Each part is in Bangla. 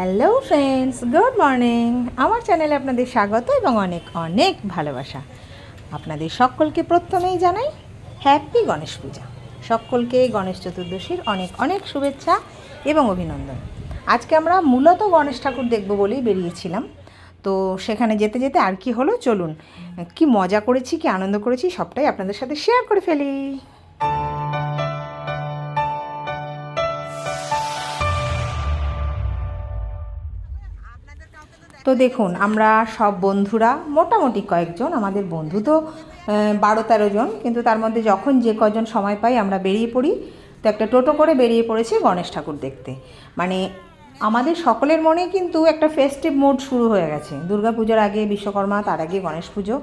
হ্যালো ফ্রেন্ডস গুড মর্নিং আমার চ্যানেলে আপনাদের স্বাগত এবং অনেক অনেক ভালোবাসা। আপনাদের সকলকে প্রথমেই জানাই হ্যাপি গণেশ পূজা সকলকে গণেশ চতুর্দশীর অনেক অনেক শুভেচ্ছা এবং অভিনন্দন। আজকে আমরা মূলত গণেশ ঠাকুর দেখব বলেই বেরিয়েছিলাম। তো সেখানে যেতে যেতে আর কি হলো? চলুন, কি মজা করেছি, কি আনন্দ করেছি, সবটাই আপনাদের সাথে শেয়ার করে ফেলি। তো দেখুন, আমরা সব বন্ধুরা, মোটামুটি কয়েকজন, আমাদের বন্ধু তো বারো তেরো জন, কিন্তু তার মধ্যে যখন যে কজন সময় পাই, আমরা বেরিয়ে পড়ি। তো একটা টোটো করে বেরিয়ে পড়েছি গণেশ ঠাকুর দেখতে। মানে আমাদের সকলের মনে কিন্তু একটা ফেস্টিভ মোড শুরু হয়ে গেছে। দুর্গাপুজোর আগে বিশ্বকর্মা, তার আগে গণেশ পুজো।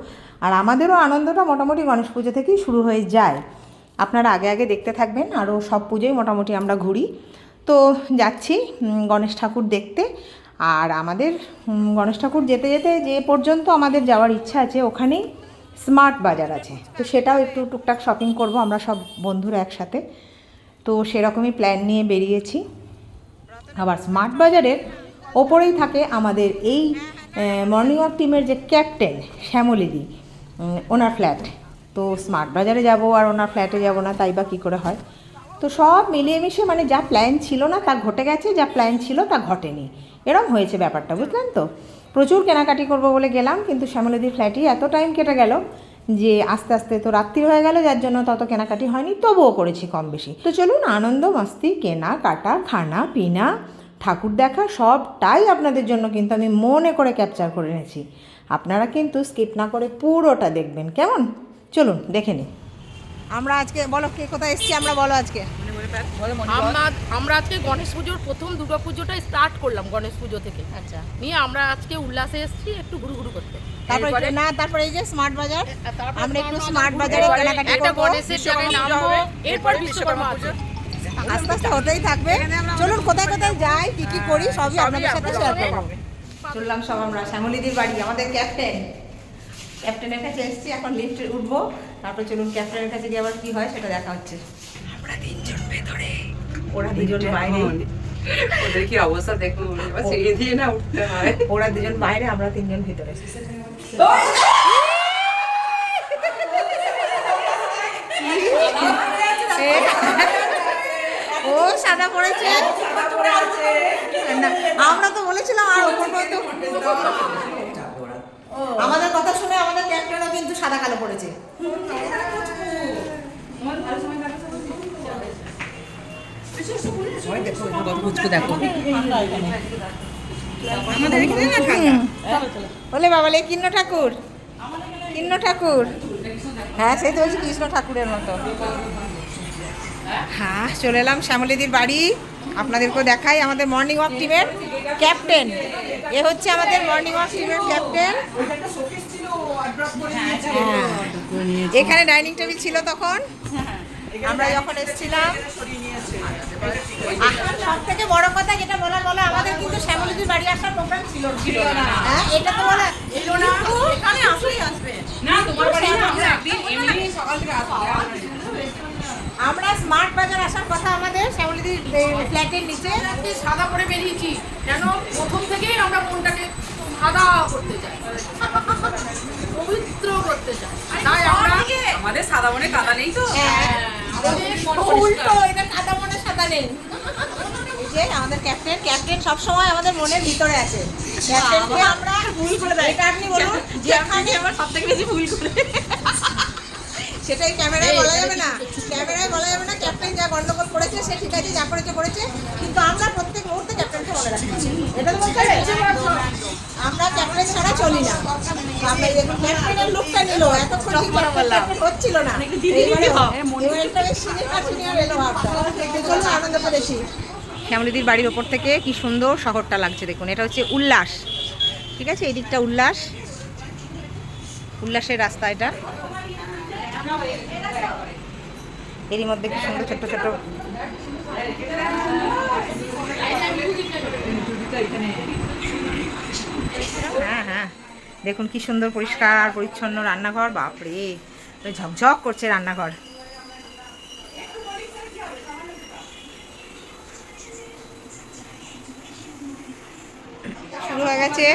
আর আমাদেরও আনন্দটা মোটামুটি গণেশ পুজো থেকেই শুরু হয়ে যায়। আপনারা আগে আগে দেখতে থাকবেন, আরও সব পুজোই মোটামুটি আমরা ঘুরি। তো যাচ্ছি গণেশ ঠাকুর দেখতে। আর আমাদের গণেশ ঠাকুর যেতে যেতে যে পর্যন্ত আমাদের যাওয়ার ইচ্ছা আছে, ওখানেই স্মার্ট বাজার আছে। তো সেটাও একটু টুকটাক শপিং করব, আমরা সব বন্ধুরা একসাথে। তো সেরকমই প্ল্যান নিয়ে বেরিয়েছি। আবার স্মার্ট বাজারের ওপরেই থাকে আমাদের এই মর্নিং ওয়াক টিমের যে ক্যাপ্টেন শ্যামলিদি ওনার ফ্ল্যাট তো স্মার্ট বাজারে যাব আর ওনার ফ্ল্যাটে যাব না, তাই বা কী করে হয়? তো সব মিলিয়ে মিশে মানে যা প্ল্যান ছিল না তা ঘটে গেছে, যা প্ল্যান ছিল তা ঘটেনি। এরম হয়েছে ব্যাপারটা, বুঝলেন তো? প্রচুর কেনাকাটি করব বলে গেলাম, কিন্তু শ্যামলিদির ফ্ল্যাটেই এত টাইম কেটে গেল যে আস্তে আস্তে তো রাত্রি হয়ে গেল, যার জন্য তত কেনাকাটি হয়নি, তবুও করেছি কম বেশি। তো চলুন, আনন্দ, মস্তি, কেনা, কাটা, খানা, পিনা, ঠাকুর দেখা, সবটাই আপনাদের জন্য কিন্তু আমি মনে করে ক্যাপচার করে এনেছি। আপনারা কিন্তু স্কিপ না করে পুরোটা দেখবেন, কেমন? চলুন, দেখে নিন আমরা আজকে, বলো, কে কোথায় এসেছি? আমরা বলো আজকে। আমরা আমরা আজকে গণেশ পুজোর প্রথম দুর্গা পুজোটা স্টার্ট করলাম গণেশ পুজো থেকে। আচ্ছা। নিয়ে আমরা আজকে উল্লাসে এসেছি একটু ঘুরু ঘুরু করতে। তারপরে না তারপরে এই যে স্মার্ট বাজার আমরা একটু স্মার্ট বাজারে কেনাকাটি একটা গণেশের জায়গায় নামবো এরপর বিশ্বকর্মা আছে আস্তে আস্তে হতেই থাকবে। চলুন কোথায় কোথায় যাই কি কি করি সবই আপনাদের সাথে শেয়ার করব। চললাম সব আমরা। শ্যামলিদির বাড়ি আমাদের ক্যাপ্টেন ক্যাপ্টেনের কাছে এসেছি এখন লিফটে উঠবো। তারপর চলুন ক্যাপ্টেনের কাছে গিয়ে আবার কি হয় সেটা দেখা হচ্ছে। তিনজন ভেতরে। ওরা দুজন বাইরে। ওদের কি অবস্থা? দেখুন এবার সিঁড়ি দিয়ে না উঠতে হয়। ওরা দুজন বাইরে আমরা তিনজন ভিতরে। ও সাদা পড়েছে। আমরা তো বলেছিলাম আর ওপর পর্যন্ত আমাদের কথা শুনে আমাদের ক্যাপ্টেনও কিন্তু সাদা কালো পড়েছে। বলে বাবালে কিন্ন ঠাকুর। কিন্ন ঠাকুর। হ্যাঁ সেই তো বলছি কৃষ্ণ ঠাকুরের মতো। হ্যাঁ চলে এলাম শ্যামলিদির বাড়ি। আপনাদেরকেও দেখাই আমাদের মর্নিং ওয়াক টিমের ক্যাপ্টেন এ হচ্ছে আমাদের মর্নিং ওয়াক টিমের ক্যাপ্টেন। এখানে ডাইনিং টেবিল ছিল তখন। আমরা যখন এসেছিলাম সব থেকে বড় কথা যেটা বলা বলা আমাদের কিন্তু শ্যামলিদির বাড়ি আসার প্রোগ্রাম ছিল ছিল না। হ্যাঁ? এটা তো বলা ছিল না। এখানে আসলেই আসবে। না তোমার বাড়ি আমরা একদিন এমনি সকাল থেকে আমরা স্মার্ট বাজার আসার কথা আমাদের শ্যামলিদির ফ্ল্যাটের নিচে। সাদা করে বেরিয়েছি কেন প্রথম থেকেই আমরা মনটাকে সাদা করতে চাই। পবিত্র করতে চাই। তাই আমরা আমাদের সাদা মনে কাদা নেই তো? ও আমাদের ক্যাপ্টেন ক্যাপ্টেন সবসময় আমাদের মনের ভিতরে আছে। ক্যাপ্টেনকে আমরা ভুল করে দেয়। এটা আপনি বলুন যেখানে আমার সব বেশি ভুল করে। সেটাই ক্যামেরায় বলা যাবে না। ক্যামেরায় বলা যাবে না ক্যাপ্টেন যা গন্ডগোল করেছে সে ঠিক আছে যা করেছে করেছে। কিন্তু আমরা প্রত্যেক মুহূর্তে ক্যাপ্টেনকে রাখি। এটা তো বলতে আমরা ক্যাপ্টেন ছাড়া চলি না। করেছি শ্যামলিদির বাড়ির ওপর থেকে কি সুন্দর শহরটা লাগছে দেখুন। এটা হচ্ছে উল্লাস। ঠিক আছে? এই দিকটা উল্লাস। উল্লাসের রাস্তা এটা। এরই মধ্যে কি সুন্দর ছোট্ট ছোট হ্যাঁ হ্যাঁ দেখুন কি সুন্দর পরিষ্কার আর পরিচ্ছন্ন রান্নাঘর বাপরে। ঝকঝক করছে রান্নাঘর। শুরু হয়ে গেছে।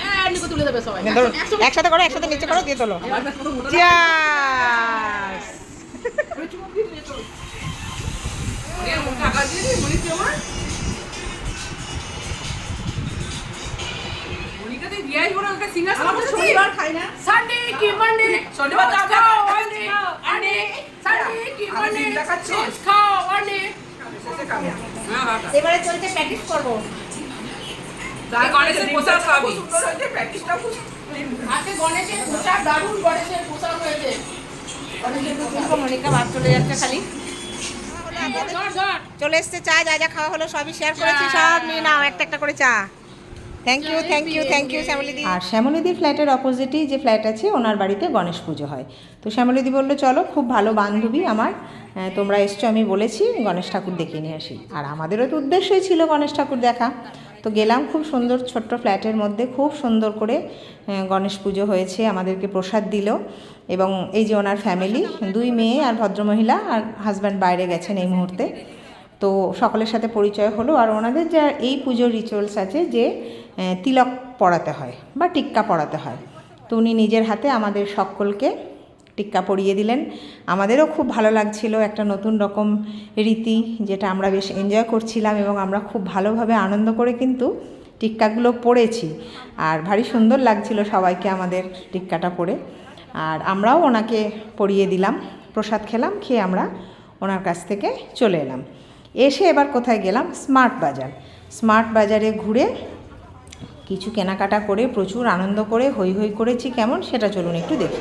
হ্যাঁ একসাথে করো একসাথে নিচে করো দিয়ে তোলো! আসব না ওকে সিঙ্গার শনিবার খাই না। সানডে কি মানডে শনিবার তো খাও আমরা মানডে আন্ডে সানডে কি মানডে। রোজ খাও হ্যাঁ হ্যাঁ এবারে চলছে প্র্যাকটিস করব। তাই গণেশের পোশাক খাবি প্র্যাকটিসটা খুব আজকে গণেশের পোশাক দারুণ গণেশের পোশাক হয়েছে। মনিকা ভাত চলে যাচ্ছে খালি। চলে এসছে চা যা যা খাওয়া হলো সবই শেয়ার করেছি সব নিয়ে নাও একটা একটা করে চা। Thank you thank you thank you শ্যামলিদি আর শ্যামলিদির ফ্ল্যাটের অপোজিটেই যে ফ্ল্যাট আছে ওনার বাড়িতে গণেশ পুজো হয়। তো শ্যামলিদি বলল চলো খুব ভালো বান্ধবী আমার। তোমরা এসছো আমি বলেছি গণেশ ঠাকুর দেখে নিয়ে আসি। আর আমাদেরও তো উদ্দেশ্যই ছিল গণেশ ঠাকুর দেখা। তো গেলাম খুব সুন্দর ছোট্ট ফ্ল্যাটের মধ্যে খুব সুন্দর করে গণেশ পুজো হয়েছে আমাদেরকে প্রসাদ দিল। এবং এই যে ওনার ফ্যামিলি দুই মেয়ে আর ভদ্রমহিলা আর হাজব্যান্ড বাইরে গেছেন এই মুহূর্তে। তো সকলের সাথে পরিচয় হলো। আর ওনাদের যা এই পুজোর রিচুয়ালস আছে যে তিলক পড়াতে হয় বা টিক্কা পড়াতে হয়। তো উনি নিজের হাতে আমাদের সকলকে টিক্কা পরিয়ে দিলেন। আমাদেরও খুব ভালো লাগছিল একটা নতুন রকম রীতি যেটা আমরা বেশ এনজয় করছিলাম এবং আমরা খুব ভালোভাবে আনন্দ করে কিন্তু টিক্কাগুলো পড়েছি। আর ভারী সুন্দর লাগছিল সবাইকে আমাদের টিক্কাটা পড়ে। আর আমরাও ওনাকে পরিয়ে দিলাম, প্রসাদ খেলাম, খেয়ে আমরা ওনার কাছ থেকে চলে এলাম। এসে এবার কোথায় গেলাম? স্মার্ট বাজার। স্মার্ট বাজারে ঘুরে কিছু কেনাকাটা করে প্রচুর আনন্দ করে হই হৈ করেছি কেমন সেটা চলুন একটু দেখি।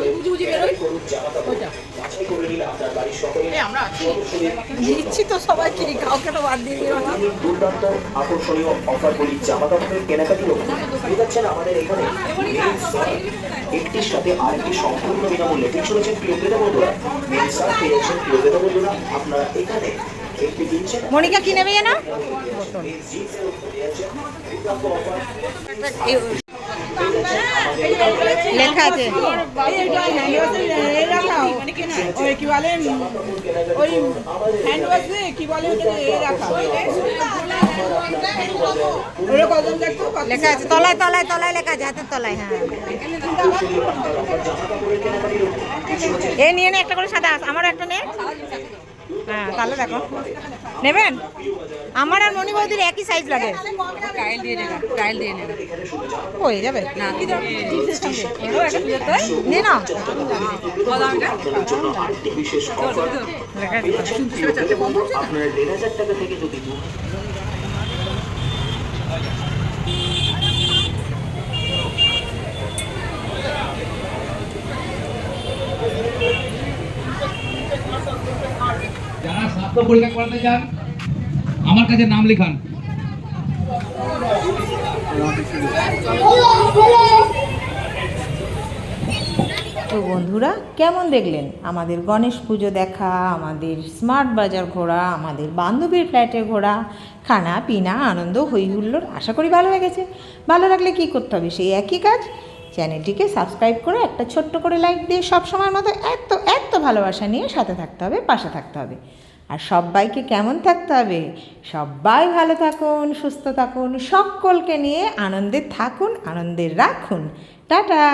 ওইটা এই আমরা আছি। দিচ্ছি তো সবাইকে কাউকে তো বাদ দিয়ে দিও না। দুর্দান্ত আকর্ষণীয় জামা কাপড়ের আমাদের এখানে একটির সাথে আরেকটি সম্পূর্ণ বিনামূল্যে। ঠিক শুনেছেন প্রিয় ক্রেতা বন্ধুরা? মেন্স সার্ট পেয়ে প্রিয় ক্রেতা বন্ধুরা। আপনারা এখানে মনিকা কি নেবে জানো? লেখা আছে। কি বলে হ্যান্ড ওয়াশ কি বলে দেখতো লেখা আছে। তলায় তলায় তলায় লেখা আছে, হাতের তলায় হ্যাঁ। এ, নিয়ে নে, একটা করে সাদা আমারও একটা নে। হ্যাঁ তাহলে দেখো। নেবেন? আমার আর মনি বৌদির একই সাইজ লাগে। টাইল দিয়ে নেগা টাইল দিয়ে হয়ে যাবে। না কি নে না আপনারা দেড় হাজার টাকা থেকে যদি পরীক্ষা করাতে চান আমার কাছে নাম লেখান। তো বন্ধুরা, কেমন দেখলেন? আমাদের গণেশ পুজো দেখা, আমাদের স্মার্ট বাজার ঘোরা, আমাদের বান্ধবীর ফ্ল্যাটে ঘোরা, খানা, পিনা, আনন্দ হই হুল্লোড়, আশা করি ভালো লেগেছে। ভালো লাগলে কী করতে হবে? সেই একই কাজ। চ্যানেলটিকে সাবস্ক্রাইব করে একটা ছোট্ট করে লাইক দিয়ে সব সময়ের মতো এত এত ভালোবাসা নিয়ে সাথে থাকতে হবে, পাশে থাকতে হবে। আর সবাইকে কেমন থাকতে হবে? সবাই ভালো থাকুন, সুস্থ থাকুন, সকলকে নিয়ে আনন্দে থাকুন, আনন্দে রাখুন। টাটা!